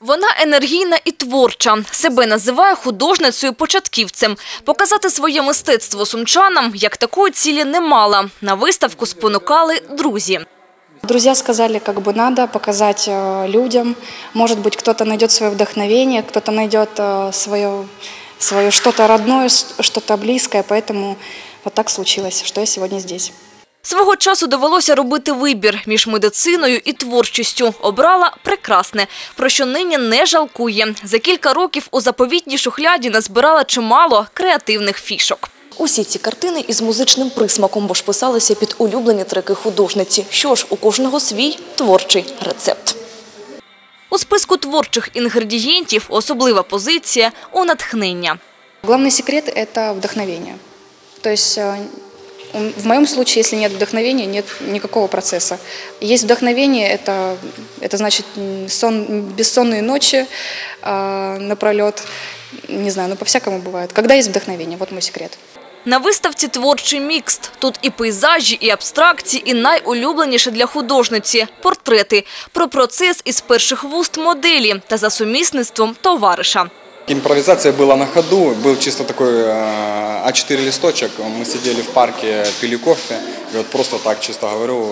Вона енергійна і творча. Себе називає художницею-початківцем. Показати своє мистецтво сумчанам, як такої цілі не мала. На виставку спонукали друзі. Друзья сказали, как бы надо показать э, людям. Может быть, кто-то найдет свое вдохновение, кто-то найдет э, свое, свое что-то родное, с- что-то близкое. Поэтому вот так случилось, что я сегодня здесь. Свого часу довелося робити вибір між медициною і творчістю. Обрала прекрасне, про що нині не жалкує. За кілька років у заповітній шухляді назбирала чимало креативних фішок. Усі ці картини із музичним присмаком, бо ж писалися під улюблені треки художниці. Що ж, у кожного свій творчий рецепт. У списку творчих інгредієнтів особлива позиція у натхнення. Главный секрет – это вдохновение. То есть э, м- в моем случае, если нет вдохновения, нет никакого процесса. Есть вдохновение – это, это значит м, сон, бессонные ночи э, напролет. Не знаю, ну по-всякому бывает. Когда есть вдохновение, вот мой секрет. На виставці творчий мікст. Тут і пейзажі, і абстракції, і найулюбленіше для художниці – портрети. Про процес із перших вуст моделі та за сумісництвом товариша. Импровизация была на ходу, был чисто такой э, А4 листочек, мы сидели в парке, пили кофе, и вот просто так чисто говорю,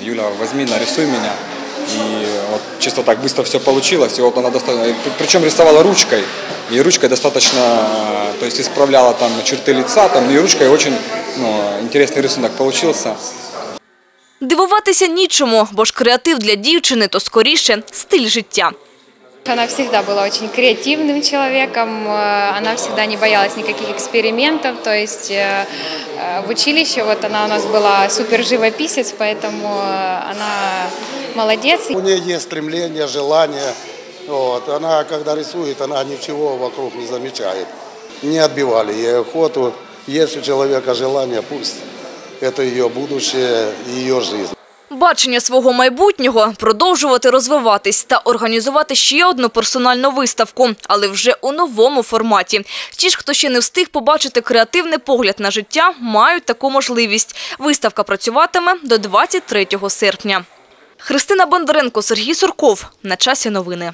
э, Юля, возьми, нарисуй меня. И вот чисто так быстро все получилось, и вот она достаточно, причем рисовала ручкой, и ручкой достаточно, э, то есть исправляла там черты лица, там, и ручкой очень ну, интересный рисунок получился. Дивуватися нічому, бо ж креатив для дівчини – то скоріше стиль життя. Она всегда была очень креативным человеком, э, она всегда не боялась никаких экспериментов, то есть э, э, в училище вот она у нас была супер живописец, поэтому она молодец. У нее есть стремление, желание. Вот. Она, когда рисует, она ничего вокруг не замечает. Не отбивали ей охоту. Есть у человека желание, пусть это ее будущее ее жизнь. Бачення свого майбутнього – продовжувати розвиватись та організувати ще одну персональну виставку, але вже у новому форматі. Ті ж, хто ще не встиг побачити креативний погляд на життя, мають таку можливість. Виставка працюватиме до 23 серпня. Христина Бондаренко, Сергій Сурков. На часі новини.